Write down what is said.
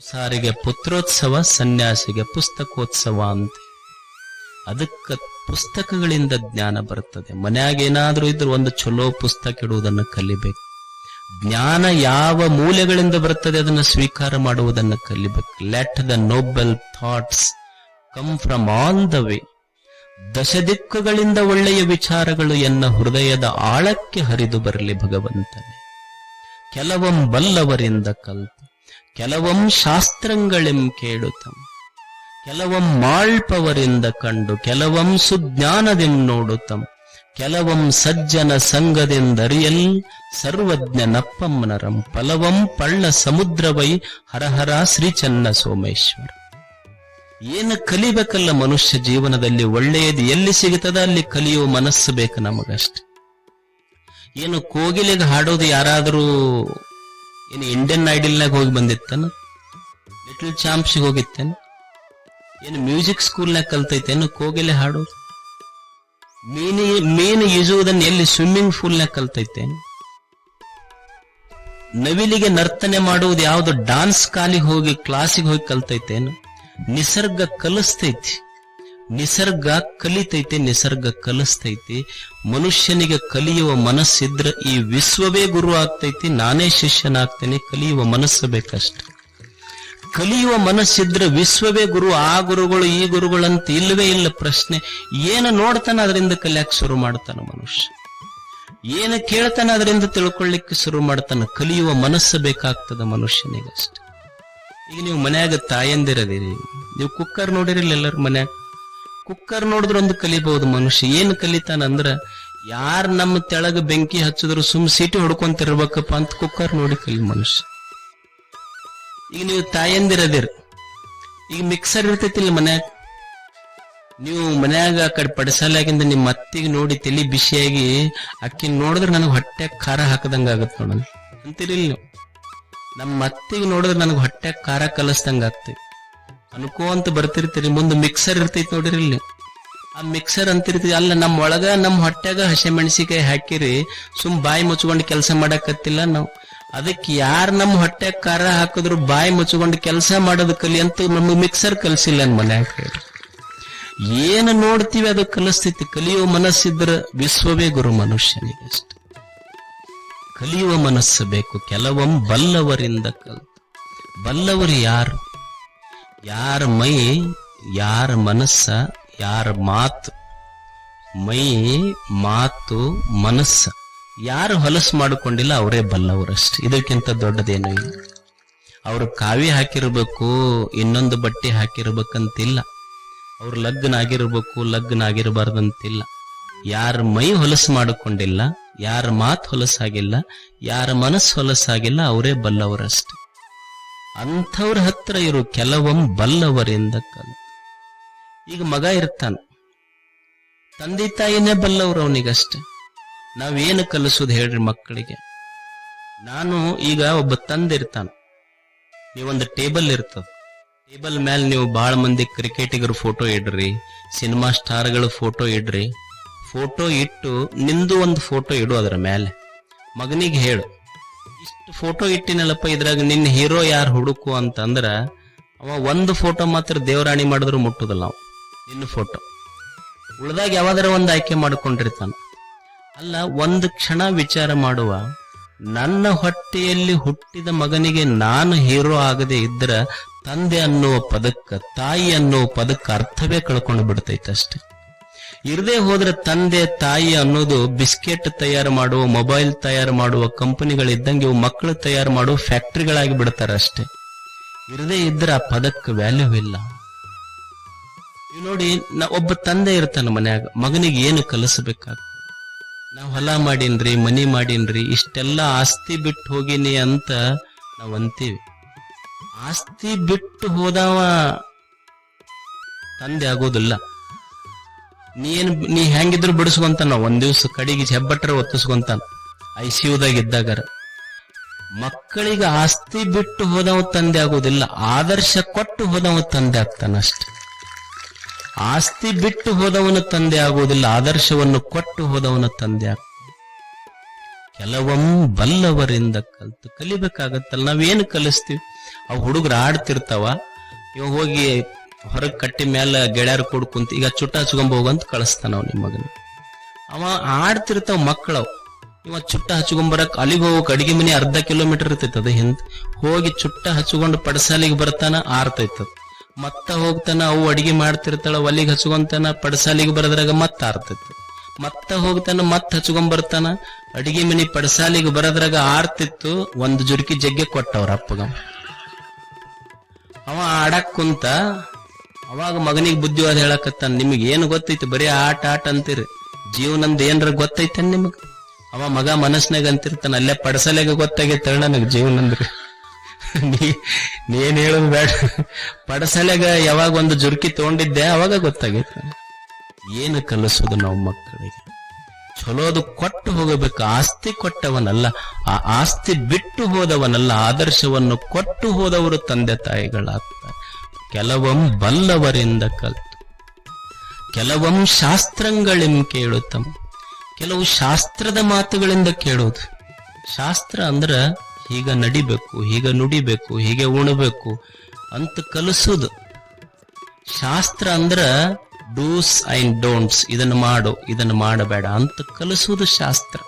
ಸಾರಿಗೆ ಪುತ್ರೋತ್ಸವ, ಸನ್ಯಾಸಿಗೆ ಪುಸ್ತಕೋತ್ಸವ ಅಂತ. ಅದಕ್ಕೆ ಪುಸ್ತಕಗಳಿಂದ ಜ್ಞಾನ ಬರ್ತದೆ. ಮನ್ಯಾಗ ಏನಾದ್ರೂ ಇದ್ರೂ ಒಂದು ಚಲೋ ಪುಸ್ತಕ ಇಡುವುದನ್ನು ಕಲಿಬೇಕು. ಜ್ಞಾನ ಯಾವ ಮೂಲೆಗಳಿಂದ ಬರ್ತದೆ ಅದನ್ನು ಸ್ವೀಕಾರ ಮಾಡುವುದನ್ನು ಕಲಿಬೇಕು. Let the noble thoughts come from all the way ದಶದಿಕ್ಕುಗಳಿಂದ ಒಳ್ಳೆಯ ವಿಚಾರಗಳು ಎನ್ನ ಹೃದಯದ ಆಳಕ್ಕೆ ಹರಿದು ಬರಲಿ ಭಗವಂತನೇ. ಕೆಲವಂ ಬಲ್ಲವರಿಂದ ಕಲ್ತು ಕೆಲವಂ ಶಾಸ್ತ್ರಗಳೆಂ ಕೇಳುತ್ತಂ ಕೆಲವಂ ಮಾಳ್ಪವರಿಂದ ಕಂಡು, ಕೆಲವಂ ಸುಜ್ಞಾನದೆಂ ನೋಡುತ್ತಂ ಕೆಲವಂ ಸಜ್ಜನ ಸಂಗದೆಂದರಿಯಲ್ ಸರ್ವಜ್ಞ ನಪ್ಪಮ್ಮನರಂ ಫಲವಂ ಪಳ್ಳ ಸಮುದ್ರವೈ ಹರಹರ ಶ್ರೀ ಚನ್ನ ಸೋಮೇಶ್ವರ. ಏನು ಕಲಿಬೇಕಲ್ಲ ಮನುಷ್ಯ ಜೀವನದಲ್ಲಿ, ಒಳ್ಳೆಯದು ಎಲ್ಲಿ ಸಿಗುತ್ತದ ಅಲ್ಲಿ ಕಲಿಯುವ ಮನಸ್ಸು ಬೇಕು ನಮಗಷ್ಟೇ. ಏನು ಕೋಗಿಲೆಗೆ ಹಾಡೋದು ಯಾರಾದರೂ ಏನು ಇಂಡಿಯನ್ ಐಡಲ್ನಾಗ ಹೋಗಿ ಬಂದಿತ್ತೇನು? ಲಿಟಲ್ ಚಾಂಪ್ಸ್ಗೆ ಹೋಗಿತ್ತೇನು? ಏನು ಮ್ಯೂಸಿಕ್ ಸ್ಕೂಲ್ನಾಗ ಕಲ್ತೈತೇನು? ಕೋಗಿಲೆ ಹಾಡು? ಮೀನಿ, ಮೀನು ಈಜುವುದನ್ನು ಎಲ್ಲಿ ಸ್ವಿಮ್ಮಿಂಗ್ ಪೂಲ್ನಾಗ ಕಲ್ತೈತೇನು? ನವಿಲಿಗೆ ನರ್ತನೆ ಮಾಡುವುದು ಯಾವುದು ಡಾನ್ಸ್ ಕಾಲಿಗೆ ಹೋಗಿ ಕ್ಲಾಸಿಗೆ ಹೋಗಿ ಕಲ್ತೈತೇನು? ನಿಸರ್ಗ ಕಲಿಸ್ತೈತಿ. ನಿಸರ್ಗ ಕಲಿತೈತೆ, ನಿಸರ್ಗ ಕಲಿಸ್ತೈತೆ. ಮನುಷ್ಯನಿಗೆ ಕಲಿಯುವ ಮನಸ್ಸಿದ್ರೆ ಈ ವಿಶ್ವವೇ ಗುರು ಆಗ್ತೈತಿ, ನಾನೇ ಶಿಷ್ಯನಾಗ್ತೇನೆ, ಕಲಿಯುವ ಮನಸ್ಸು ಬೇಕಷ್ಟೆ. ಕಲಿಯುವ ಮನಸ್ಸಿದ್ರೆ ವಿಶ್ವವೇ ಗುರು, ಆ ಗುರುಗಳು, ಈ ಗುರುಗಳಂತ ಇಲ್ಲವೇ ಇಲ್ಲ ಪ್ರಶ್ನೆ. ಏನು ನೋಡ್ತಾನೆ ಅದರಿಂದ ಕಲಿಯಕ್ಕೆ ಶುರು ಮಾಡ್ತಾನ ಮನುಷ್ಯ. ಏನು ಕೇಳ್ತಾನೆ ಅದರಿಂದ ತಿಳ್ಕೊಳ್ಳಿಕ್ಕೆ ಶುರು ಮಾಡ್ತಾನ, ಕಲಿಯುವ ಮನಸ್ಸು ಬೇಕಾಗ್ತದ ಮನುಷ್ಯನಿಗಷ್ಟೆ. ಈಗ ನೀವು ಮನ್ಯಾಗ ತಾಯಂದಿರದಿರಿ, ನೀವು ಕುಕ್ಕರ್ ನೋಡಿರಿಲ್ಲ ಎಲ್ಲರೂ ಮನ್ಯಾಗ? ಕುಕ್ಕರ್ ನೋಡಿದ್ರೆ ಒಂದು ಕಲಿಬಹುದು ಮನುಷ್ಯ. ಏನು ಕಲಿತಾನಂದ್ರ ಯಾರ್ ನಮ್ಮ ತೆಳಗ ಬೆಂಕಿ ಹಚ್ಚಿದ್ರು ಸುಮ್ ಸೀಟಿ ಹೊಡ್ಕೊಂತಿರ್ಬೇಕಪ್ಪ ಅಂತ ಕುಕ್ಕರ್ ನೋಡಿ ಕಲಿ ಮನುಷ್ಯ. ಈಗ ನೀವು ತಾಯಂದಿರದಿರ್. ಈಗ ಮಿಕ್ಸರ್ ಇರ್ತೈತಿಲ್ಲ ಮನ್ಯಾಗ. ನೀವು ಮನ್ಯಾಗ ಆ ಕಡೆ ಪಡಿಸಲಾಗಿಂದ ನಿಮ್ಮ ಅತ್ತಿಗೆ ನೋಡಿ ತಲೆ ಬಿಸಿಯಾಗಿ, ಅಕ್ಕಿ ನೋಡಿದ್ರೆ ನನಗೆ ಹೊಟ್ಟೆ ಖಾರ ಹಾಕದಂಗ ಆಗತ್ ನೋಡೋಣ ನೀವು. ನಮ್ಮ ಅತ್ತಿಗೆ ನೋಡಿದ್ರೆ ನನಗೆ ಹೊಟ್ಟೆ ಖಾರ ಕಲಿಸ್ದಂಗ ಆಗ್ತೈತಿ. ಅನ್ಕೋ ಅಂತ ಬರ್ತಿರ್ತೀರಿ. ಮುಂದೆ ಮಿಕ್ಸರ್ ಇರ್ತೈತಿ ನೋಡಿರಿ ಇಲ್ಲಿ. ಆ ಮಿಕ್ಸರ್ ಅಂತಿರ್ತೀವಿ ಅಲ್ಲ ನಮ್ಮ ಒಳಗ ನಮ್ಮ ಹೊಟ್ಯಾಗ ಹಸೆ ಮೆಣಸಿಕಾಯಿ ಹಾಕಿರಿ. ಸುಮ್ ಬಾಯಿ ಮುಚ್ಕೊಂಡು ಕೆಲಸ ಮಾಡಕತ್ತಿಲ್ಲ ನಾವು. ಅದಕ್ಕೆ ಯಾರು ನಮ್ಮ ಹೊಟ್ಟೆ ಖಾರ ಹಾಕಿದ್ರು ಬಾಯಿ ಮುಚ್ಕೊಂಡು ಕೆಲಸ ಮಾಡೋದು ಕಲಿ ಅಂತ ನಮ್ಗೆ ಮಿಕ್ಸರ್ ಕಲ್ಸಿಲ್ಲ ನನ್ ಮನ್ಯಾಗ. ಏನು ನೋಡ್ತೀವಿ ಅದು ಕಲಿಸ್ತೈತಿ ಕಲಿಯುವ ಮನಸ್ಸಿದ್ರ ವಿಶ್ವವೇ ಗುರು ಮನುಷ್ಯನಿಗೆ ಅಷ್ಟೆ. ಕಲಿಯುವ ಮನಸ್ಸು ಬೇಕು. ಕೆಲವೊಮ್ಮೆ ಬಲ್ಲವರಿಂದ ಕಲ್ ಬಲ್ಲವರು ಯಾರು? ಯಾರ ಮೈ, ಯಾರ ಮನಸ್ಸ, ಯಾರ ಮಾತು, ಮೈ, ಮಾತು, ಮನಸ್ಸ. ಯಾರು ಹೊಲಸು ಮಾಡಿಕೊಂಡಿಲ್ಲ, ಅವರೇ ಬಲ್ಲವರಷ್ಟೇ. ಇದಕ್ಕಿಂತ ದೊಡ್ಡದೇನು ಇಲ್ಲ. ಅವರು ಕಾವಿ ಹಾಕಿರ್ಬೇಕು, ಇನ್ನೊಂದು ಬಟ್ಟೆ ಹಾಕಿರ್ಬೇಕಂತಿಲ್ಲ. ಅವ್ರು ಲಗ್ನ ಆಗಿರ್ಬೇಕು ಲಗ್ನ ಆಗಿರಬಾರ್ದಂತಿಲ್ಲ ಯಾರ ಮೈ ಹೊಲಸು ಮಾಡಿಕೊಂಡಿಲ್ಲ, ಯಾರ ಮಾತು ಹೊಲಸಾಗಿಲ್ಲ, ಯಾರ ಮನಸ್ಸು ಹೊಲಸಾಗಿಲ್ಲ, ಅವರೇ ಬಲ್ಲವರಷ್ಟೇ. ಅಂಥವ್ರ ಹತ್ರ ಇರು, ಕೆಲವೊಮ್ಮೆ ಬಲ್ಲವರಿಂದ ಕಲ್ ಈಗ ಮಗ ಇರ್ತಾನ. ತಂದೆ ತಾಯಿನೇ ಬಲ್ಲವ್ರು ಅವನಿಗಷ್ಟೆ. ನಾವೇನು ಕಲಿಸೋದು ಹೇಳ್ರಿ ಮಕ್ಕಳಿಗೆ. ನಾನು ಈಗ ಒಬ್ಬ ತಂದೆ ಇರ್ತಾನ. ನೀವೊಂದು ಟೇಬಲ್ ಇರ್ತದ. ಟೇಬಲ್ ಮೇಲೆ ನೀವು ಬಹಳ ಮಂದಿ ಕ್ರಿಕೆಟಿಗರ ಫೋಟೋ ಇಡ್ರಿ, ಸಿನಿಮಾ ಸ್ಟಾರ್ಗಳ ಫೋಟೋ ಇಡ್ರಿ. ಫೋಟೋ ಇಟ್ಟು ನಿಂದು ಒಂದು ಫೋಟೋ ಇಡು ಅದರ ಮೇಲೆ ಮಗನಿಗೆ ಹೇಳು. ಇಷ್ಟು ಫೋಟೋ ಇಟ್ಟಿನಲ್ಲಪ್ಪ ಇದ್ರಾಗ ನಿನ್ನ ಹೀರೋ ಯಾರು ಹುಡುಕು ಅಂತಂದ್ರ ಅವ ಒಂದು ಫೋಟೋ ಮಾತ್ರ ದೇವರಾಣಿ ಮಾಡಿದ್ರು ಮುಟ್ಟುದಿಲ್ಲ ಅವ, ನಿನ್ನ ಫೋಟೋ ಉಳ್ದಾಗ ಯಾವಾದ್ರ ಒಂದು ಆಯ್ಕೆ ಮಾಡ್ಕೊಂಡಿರ್ತಾನ. ಅಲ್ಲ, ಒಂದು ಕ್ಷಣ ವಿಚಾರ ಮಾಡುವ. ನನ್ನ ಹೊಟ್ಟೆಯಲ್ಲಿ ಹುಟ್ಟಿದ ಮಗನಿಗೆ ನಾನು ಹೀರೋ ಆಗದೆ ಇದ್ರ ತಂದೆ ಅನ್ನುವ ಪದಕ್ಕ ತಾಯಿ ಅನ್ನುವ ಪದಕ್ಕ ಅರ್ಥವೇ ಕಳ್ಕೊಂಡು ಬಿಡ್ತೈತೆ ಅಷ್ಟೇ. ಇರದೇ ಹೋದ್ರೆ ತಂದೆ, ತಾಯಿ ಅನ್ನೋದು ಬಿಸ್ಕೆಟ್ ತಯಾರು ಮಾಡುವ, ಮೊಬೈಲ್ ತಯಾರು ಮಾಡುವ ಕಂಪನಿಗಳಿದ್ದಂಗೆ ಇವು ಮಕ್ಕಳು ತಯಾರು ಮಾಡುವ ಫ್ಯಾಕ್ಟ್ರಿಗಳಾಗಿ ಬಿಡ್ತಾರೆ ಅಷ್ಟೇ. ಇರದೇ ಇದ್ರೆ ಆ ಪದಕ್ಕೆ ವ್ಯಾಲ್ಯೂ ಇಲ್ಲ. ನೋಡಿ, ನಾ, ಒಬ್ಬ ತಂದೆ ಇರ್ತಾನ ಮನ್ಯಾಗ, ಮಗನಿಗೆ ಏನು ಕಲಿಸ್ಬೇಕಾಗ್ತದೆ? ನಾವು ಹೊಲ ಮಾಡೀನ್ರಿ, ಮನಿ ಮಾಡೀನ್ರಿ, ಇಷ್ಟೆಲ್ಲ ಆಸ್ತಿ ಬಿಟ್ಟು ಹೋಗಿನಿ ಅಂತ ನಾವು ಅಂತೀವಿ. ಆಸ್ತಿ ಬಿಟ್ಟು ಹೋದವ ತಂದೆ ಆಗೋದಿಲ್ಲ. ನೀ ಏನ್ ನೀ ಹೆಂಗಿದ್ರು ಬಿಡಿಸ್ಕೊಂತಾನ ಒಂದ್ ದಿವ್ಸ ಕಡಿಗೆ ಹೆಬ್ಬಟ್ರ ಒತ್ತಿಸ್ಕೊಂತಾನ. ಐ ಸಿ ಯುದಾಗ ಇದ್ದಾಗರ ಮಕ್ಕಳಿಗೆ ಆಸ್ತಿ ಬಿಟ್ಟು ಹೋದವ ತಂದೆ ಆಗುದಿಲ್ಲ ಆದರ್ಶ ಕೊಟ್ಟು ಹೋದವ ತಂದೆ ಆಗ್ತಾನ ಅಷ್ಟೆ ಆಸ್ತಿ ಬಿಟ್ಟು ಹೋದವನ ತಂದೆ ಆಗುವುದಿಲ್ಲ, ಆದರ್ಶವನ್ನು ಕೊಟ್ಟು ಹೋದವನ ತಂದೆ ಆಗ್ತಾನೆ ಕೆಲವೊಮ್ಮೆ ಬಲ್ಲವರಿಂದ ಕಲ್ತು ಕಲಿಬೇಕಾಗತ್ತಲ್ಲ, ನಾವೇನು ಕಲಿಸ್ತೀವಿ? ಆ ಹುಡುಗರು ಆಡ್ತಿರ್ತಾವ, ಇವ ಹೋಗಿ ಹೊರಗ್ ಕಟ್ಟಿ ಮ್ಯಾಲ ಗೆಳೆಯರು ಕೂಡ ಕುಂತ ಈಗ ಚುಟ್ಟ ಹಚ್ಕೊಂಡ್ ಹೋಗಂತ ಕಳಿಸ್ತಾನ ಅವ್ ನಿಮ್ಮ ಮಗನ. ಅವ ಆಡ್ತಿರ್ತಾವ ಮಕ್ಕಳವ್ ಇವ ಚುಟ್ಟ ಹಚ್ಕೊಂಬರಕ್ ಅಲ್ಲಿಗೆ ಹೋಗಕ್ ಅಡಿಗೆ ಮನೆ ಅರ್ಧ ಕಿಲೋಮೀಟರ್ ಇರ್ತೈತೆ ಅದು ಹಿಂದ್. ಹೋಗಿ ಚುಟ್ಟ ಹಚ್ಕೊಂಡು ಪಡಸಾಲಿಗೆ ಬರ್ತಾನ ಆರ್ತೈತದ ಮತ್ತ ಹೋಗ್ತಾನ, ಅವು ಅಡಿಗೆ ಮಾಡ್ತಿರ್ತಾಳ ಒಲಿಗೆ ಹಚ್ಕೊಂತಾನ, ಪಡಸಾಲಿಗೆ ಬರದ್ರಾಗ ಮತ್ತ ಆರ್ತೈತಿ ಮತ್ತ ಹೋಗ್ತಾನ, ಮತ್ತ ಹಚ್ಕೊಂಡ್ ಬರ್ತಾನ, ಅಡಿಗೆ ಮನಿ ಪಡಸಾಲಿಗೆ ಬರದ್ರಾಗ ಆರ್ತಿತ್ತು, ಒಂದು ಜುರ್ಕಿ ಜಗ್ಗೆ ಕೊಟ್ಟವ್ರ ಅಪ್ಪಗ. ಅವ ಆಡಕ್ ಕುಂತ ಅವಾಗ ಮಗನಿಗೆ ಬುದ್ಧಿವಾದ ಹೇಳಕತ್ತಾನ, ನಿಮಗೆ ಏನು ಗೊತ್ತೈತಿ, ಬರೀ ಆಟ ಆಟ ಅಂತೀರಿ. ಜೀವನಂದ್ ಏನ್ರ ಗೊತ್ತೈತೆ ನಿಮಗ್? ಅವ ಮಗ ಮನಸ್ನಾಗ ಅಂತಿರ್ತಾನ, ಅಲ್ಲೇ ಪಡಸಲೆಗ ಗೊತ್ತಾಗೈತೆ ನನಗ್ ಜೀವನ ಅಂದ್ರೆ ನೀ, ನೀನ್ ಹೇಳೋದು ಬೇಡ. ಪಡಸಲೆಗ ಯಾವಾಗ ಒಂದು ಜುರ್ಕಿ ತಗೊಂಡಿದ್ದೆ, ಅವಾಗ ಗೊತ್ತಾಗೈತೆ. ಏನು ಕಲಿಸೋದು ನಾವು ಮಕ್ಕಳಿಗೆ? ಚಲೋದು ಕೊಟ್ಟು ಹೋಗಬೇಕು, ಆಸ್ತಿ ಕೊಟ್ಟವನಲ್ಲ, ಆ ಆಸ್ತಿ ಬಿಟ್ಟು ಹೋದವನಲ್ಲ, ಆದರ್ಶವನ್ನು ಕೊಟ್ಟು ಹೋದವರು ತಂದೆ ತಾಯಿಗಳಾಗ್ತಾರೆ. ಕೆಲವಂ ಬಲ್ಲವರಿಂದ ಕಲ್ತು ಕೆಲವಂ ಶಾಸ್ತ್ರಗಳಿಂ ಕೇಳುತ್ತಮ್ಮ ಕೆಲವು ಶಾಸ್ತ್ರದ ಮಾತುಗಳಿಂದ ಕೇಳೋದು ಶಾಸ್ತ್ರ ಅಂದ್ರ ಹೀಗ ನಡಿಬೇಕು, ಹೀಗ ನುಡಿಬೇಕು, ಹೀಗೆ ಉಣಬೇಕು ಅಂತ ಕಲಿಸೋದು ಶಾಸ್ತ್ರ ಅಂದ್ರ ಡೂಸ್ ಅಂಡ್ ಡೋಂಟ್ಸ್ ಇದನ್ನ ಮಾಡು, ಇದನ್ನ ಮಾಡಬೇಡ ಅಂತ ಕಲಿಸೋದು ಶಾಸ್ತ್ರ.